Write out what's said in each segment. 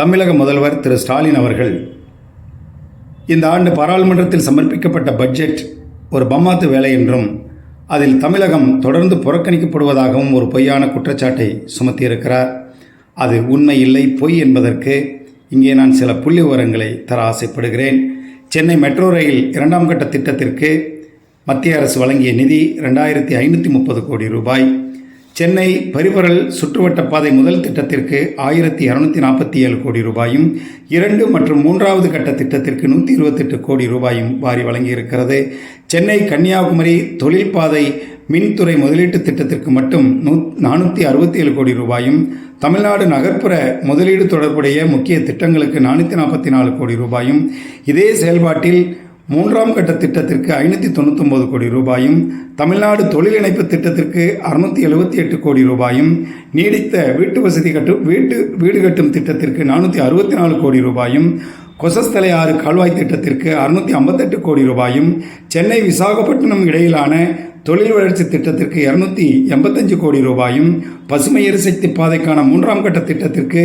தமிழக முதல்வர் திரு ஸ்டாலின் அவர்கள் இந்த ஆண்டு பாராளுமன்றத்தில் சமர்ப்பிக்கப்பட்ட பட்ஜெட் ஒரு பம்மாத்து வேலை என்றும் அதில் தமிழகம் தொடர்ந்து புறக்கணிக்கப்படுவதாகவும் ஒரு பொய்யான குற்றச்சாட்டை சுமத்தியிருக்கிறார். அது உண்மை இல்லை பொய் என்பதற்கு இங்கே நான் சில புள்ளி விவரங்களை தர ஆசைப்படுகிறேன். சென்னை மெட்ரோ ரயில் இரண்டாம் கட்ட திட்டத்திற்கு மத்திய அரசு வழங்கிய நிதி ரெண்டாயிரத்தி ஐநூற்றி முப்பது கோடி ரூபாய். சென்னை பரிபரல் சுற்றுவட்ட பாதை முதல் திட்டத்திற்கு ஆயிரத்தி இரநூத்தி நாற்பத்தி ஏழு கோடி ரூபாயும் இரண்டு மற்றும் மூன்றாவது கட்ட திட்டத்திற்கு நூற்றி இருபத்தெட்டு கோடி ரூபாயும் வாரி வழங்கியிருக்கிறது. சென்னை கன்னியாகுமரி தொழில் பாதை மின்துறை முதலீட்டு திட்டத்திற்கு மட்டும் நூ நானூற்றி அறுபத்தி ஏழு கோடி ரூபாயும் தமிழ்நாடு நகர்ப்புற முதலீடு தொடர்புடைய முக்கிய திட்டங்களுக்கு நானூற்றி நாற்பத்தி நாலு கோடி ரூபாயும் இதே செயல்பாட்டில் மூன்றாம் கட்ட திட்டத்திற்கு ஐநூற்றி தொண்ணூத்தொம்பது கோடி ரூபாயும் தமிழ்நாடு தொழில் இணைப்பு திட்டத்திற்கு அறுநூற்றி எழுபத்தி எட்டு கோடி ரூபாயும் நீடித்த வீட்டு வசதி கட்டு வீட்டு வீடு கட்டும் திட்டத்திற்கு நானூற்றி அறுபத்தி நாலு கோடி ரூபாயும் கொசஸ்தலை ஆறு கால்வாய் திட்டத்திற்கு அறுநூற்றி ஐம்பத்தெட்டு கோடி ரூபாயும் சென்னை விசாகப்பட்டினம் இடையிலான தொழில் வளர்ச்சி திட்டத்திற்கு இரநூத்தி எண்பத்தஞ்சு கோடி ரூபாயும் பசுமை எரிசக்தி பாதைக்கான மூன்றாம் கட்ட திட்டத்திற்கு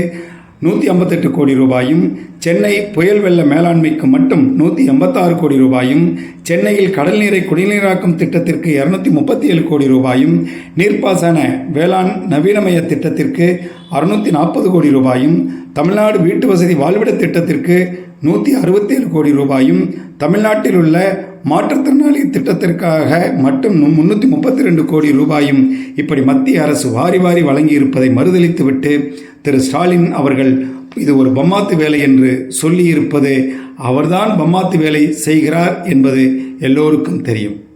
நூற்றி ஐம்பத்தெட்டு கோடி ரூபாயும் சென்னை புயல் வெள்ள மேலாண்மைக்கு மட்டும் நூற்றி எண்பத்தாறு கோடி ரூபாயும் சென்னையில் கடல் நீரை குடிநீராக்கும் திட்டத்திற்கு இரநூத்தி முப்பத்தி ஏழு கோடி ரூபாயும் நீர்ப்பாசன வேளாண் நவீனமய திட்டத்திற்கு அறுநூற்றி நாற்பது கோடி ரூபாயும் தமிழ்நாடு வீட்டு வசதி வாழ்விட திட்டத்திற்கு நூற்றி அறுபத்தேழு கோடி ரூபாயும் தமிழ்நாட்டில் உள்ள மாற்றுத்திறனாளி திட்டத்திற்காக மட்டும் முன்னூற்றி முப்பத்தி ரெண்டு கோடி ரூபாயும் இப்படி மத்திய அரசு வாரி வாரி வழங்கியிருப்பதை மறுதளித்துவிட்டு திரு ஸ்டாலின் அவர்கள் இது ஒரு பம்மாத்து வேலை என்று சொல்லியிருப்பது அவர்தான் பம்மாத்து வேலை செய்கிறார் என்பது எல்லோருக்கும் தெரியும்.